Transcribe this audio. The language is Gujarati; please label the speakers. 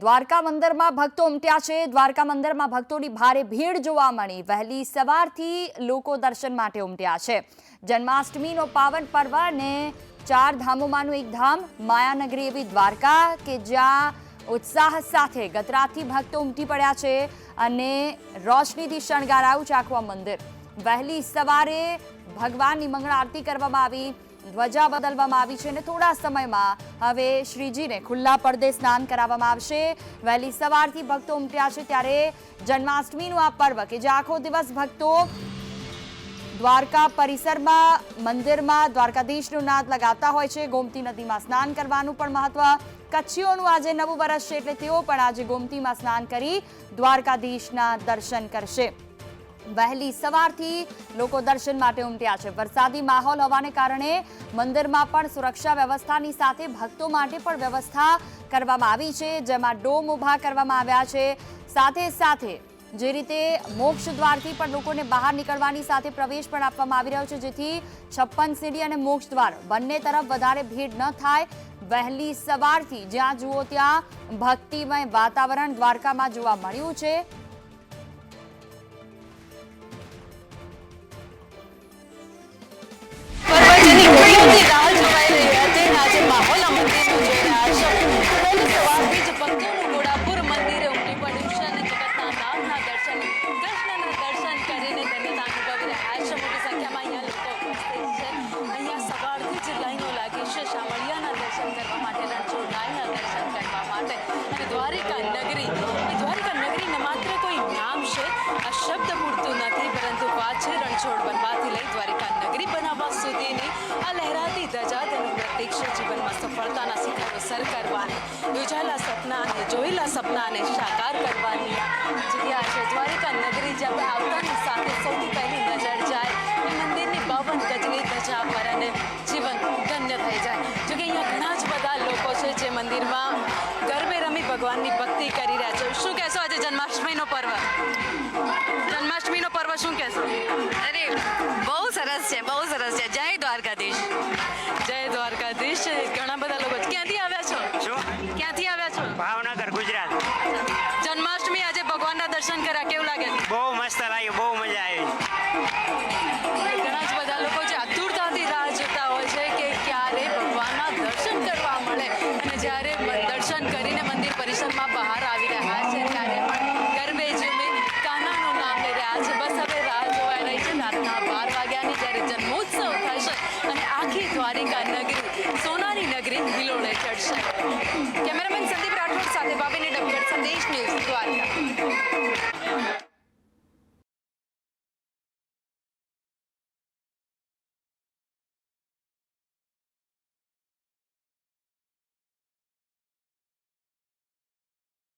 Speaker 1: દ્વારકા મંદિરમાં ભક્તો ઉમટ્યા છે. દ્વારકા મંદિરમાં ભક્તોની ભારે ભીડ જોવા મળી. વહેલી સવારથી લોકો દર્શન માટે ઉમટ્યા છે. જન્માષ્ટમીનો પાવન પર્વ અને ચાર ધામોમાંનું એક ધામ, માયાનગરી એવી દ્વારકા કે જ્યાં ઉત્સાહ સાથે ગતરાતથી ભક્તો ઉમટી પડ્યા છે અને રોશનીથી શણગારાયું છે આખું મંદિર. વહેલી સવારે ભગવાનની મંગળ આરતી કરવામાં આવી. ધ્વજા બદલવામાં આવી છે અને થોડા સમયમાં હવે શ્રીજીને ખુલ્લા પડદે સ્નાન કરાવવામાં આવશે. વહેલી સવારથી ભક્તો ઉમટ્યા છે ત્યારે જન્માષ્ટમીનું આ પર્વ કે જે આખો દિવસ ભક્તો દ્વારકા પરિસરમાં, મંદિરમાં, દ્વારકાધીશનું નાદ લગાવતા હોય છે. ગોમતી નદીમાં સ્નાન કરવાનું પણ મહત્વ. કચ્છીઓનું આજે નવું વર્ષ છે એટલે તેઓ પણ આજે ગોમતીમાં સ્નાન કરી દ્વારકાધીશના દર્શન કરશે. વહેલી સવારથી લોકો દર્શન માટે ઉમટ્યા છે. વરસાદી માહોલ હોવાને કારણે મંદિરમાં પણ સુરક્ષા વ્યવસ્થાની સાથે ભક્તો માટે પણ વ્યવસ્થા કરવામાં આવી છે, જેમાં ડોમ ઊભા કરવામાં આવ્યા છે. સાથે સાથે જે રીતે મોક્ષ દ્વારથી પણ લોકોને બહાર નીકળવાની સાથે પ્રવેશ પણ આપવામાં આવી રહ્યો છે, જેથી છપ્પન સીડી અને મોક્ષ દ્વાર બંને તરફ વધારે ભીડ ન થાય. વહેલી સવારથી જ્યાં જુઓ ત્યાં ભક્તિમય વાતાવરણ દ્વારકામાં જોવા મળ્યું છે.
Speaker 2: દ્વારિકા નગરી. એ દ્વારિકા નગરીને માત્ર કોઈ નામ છે, આ શબ્દ પૂરતું નથી, પરંતુ વાત રણછોડ બનવાથી લઈ દ્વારિકા નગરી બનાવવા સુધીની આ લહેરાતી ધજા તેનું પ્રતીક છે જીવનમાં સફળતાના શિખરો સર કરવાની. યોજાયેલા સપના અને જોયેલા સપનાને સાકાર કરવાની. ભગવાનની ભક્તિ કરી રહ્યા છો. શું કહેશો આજે જન્માષ્ટમીનો પર્વ? જન્માષ્ટમીનો પર્વ શું કહેશો?
Speaker 3: અરે બહુ સરસ છે બહુ સરસ છે. જય દ્વારકાધીશ.
Speaker 2: જય દ્વારકાધીશ. ઘણા બધા લોકો ક્યાંથી આવ્યા છો?
Speaker 4: શું?
Speaker 2: ક્યાંથી આવ્યા છો?
Speaker 4: ભાવનગર ગુજરાત.
Speaker 2: જન્માષ્ટમી આજે ભગવાનના દર્શન કર્યા. કેવું લાગે?
Speaker 4: બહુ મસ્ત લાગ્યું બહુ મજા આવી.
Speaker 2: నా बार आ गया नहीं तेरे जन्मों